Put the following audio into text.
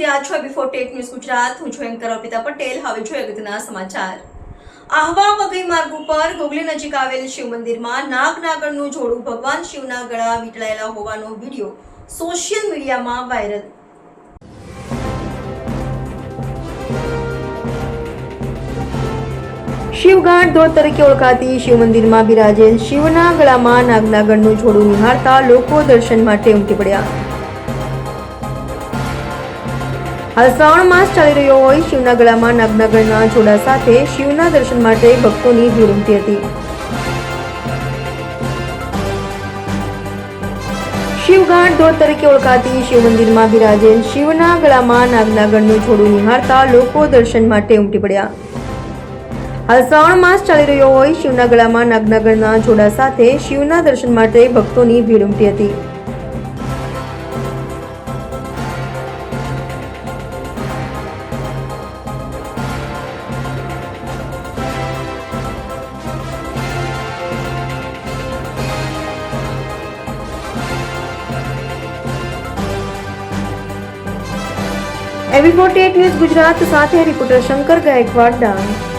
ફોર્ટેટ news Gujarat. હું છું anchor Arpita Patel. હવે જોઈએ અગત્યના સમાચાર. આહવા વગઈ માર્ગ ઉપર ગોગલી નજીક આવેલ શિવ મંદિરમાં નાગ નાગરનું જોડું ભગવાન શિવના ગળા વીંટળાયેલા હોવાનો વીડિયો સોશિયલ મીડિયામાં વાયરલ શિવગાંઠ ધોધ તરીકે ઓળખાતી શિવ મંદિરમાં બિરાજેલ શિવના ગળામાં નાગનાગરનું જોડું નિહાળતા લોકો દર્શન માટે ઉમટી પડ્યા. હાલ શ્રાવણ માસ ચાલી રહ્યો હોય શિવના ગળામાં નાગનાગરના જોડા સાથે શિવના દર્શન માટે ભક્તોની ભીડ ઉમટી હતી શિવઘાટ ધોધ તરીકે ઓળખાતી શિવ મંદિરમાં બિરાજેલ શિવના ગળામાં નાગનાગરનું જોડું નિહાળતા લોકો દર્શન માટે ઉમટી પડ્યા હાલ શ્રાવણ માસ ચાલી રહ્યો હોય શિવના ગળામાં નાગનાગરના જોડા સાથે શિવના દર્શન માટે ભક્તોની ભીડ ઉમટી હતી એવી ફોર્ટી ન્યૂઝ ગુજરાત સાથે રિપોર્ટર શંકર ગાયકવાડ ડાંગ.